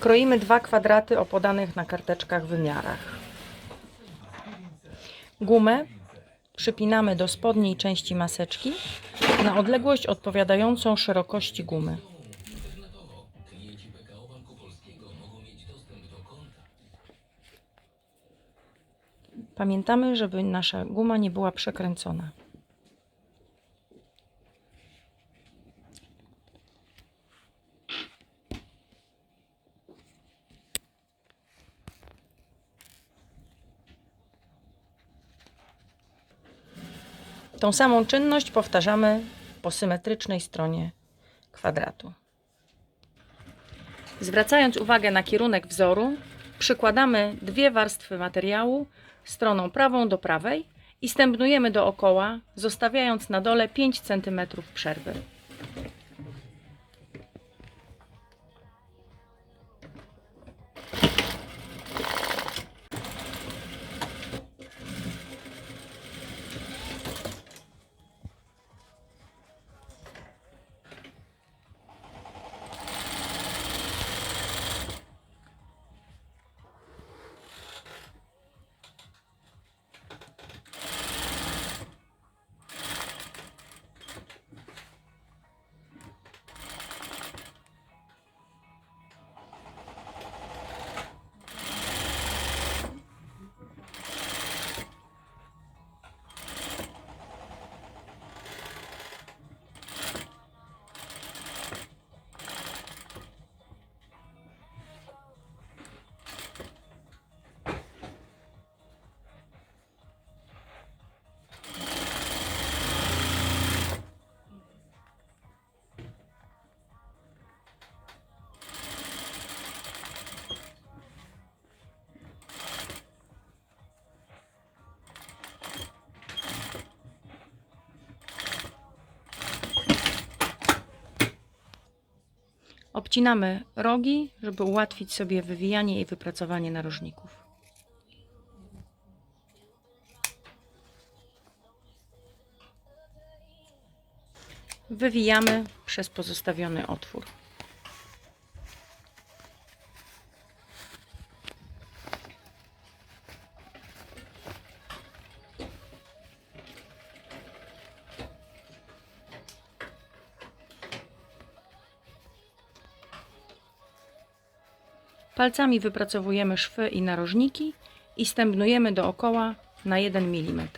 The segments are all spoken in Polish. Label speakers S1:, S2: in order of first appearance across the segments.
S1: Kroimy dwa kwadraty o podanych na karteczkach wymiarach. Gumę przypinamy do spodniej części maseczki na odległość odpowiadającą szerokości gumy. Pamiętamy, żeby nasza guma nie była przekręcona. Tą samą czynność powtarzamy po symetrycznej stronie kwadratu. Zwracając uwagę na kierunek wzoru, przykładamy dwie warstwy materiału stroną prawą do prawej i stępnujemy dookoła, zostawiając na dole 5 cm przerwy. Obcinamy rogi, żeby ułatwić sobie wywijanie i wypracowanie narożników. Wywijamy przez pozostawiony otwór. Palcami wypracowujemy szwy i narożniki i stępnujemy dookoła na 1 mm.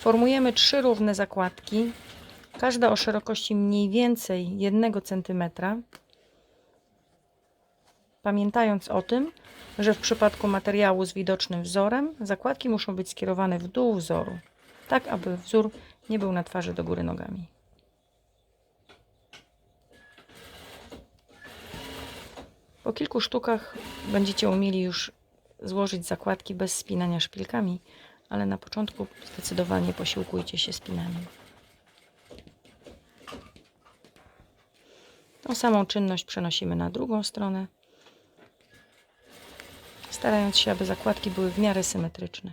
S1: Formujemy trzy równe zakładki, każda o szerokości mniej więcej 1 cm. Pamiętając o tym, że w przypadku materiału z widocznym wzorem zakładki muszą być skierowane w dół wzoru, tak aby wzór nie był na twarzy do góry nogami. Po kilku sztukach będziecie umieli już złożyć zakładki bez spinania szpilkami, ale na początku zdecydowanie posiłkujcie się spinaniem. Tą samą czynność przenosimy na drugą stronę, starając się, aby zakładki były w miarę symetryczne.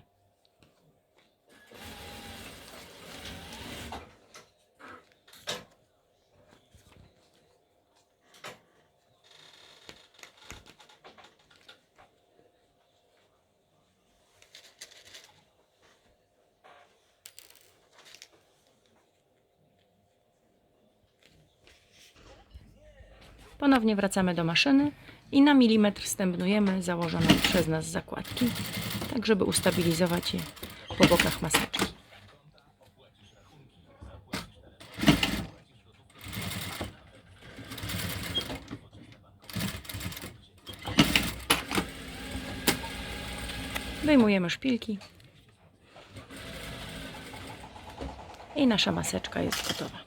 S1: Ponownie wracamy do maszyny i na milimetr stępnujemy założone przez nas zakładki, tak żeby ustabilizować je po bokach maseczki. Wyjmujemy szpilki i nasza maseczka jest gotowa.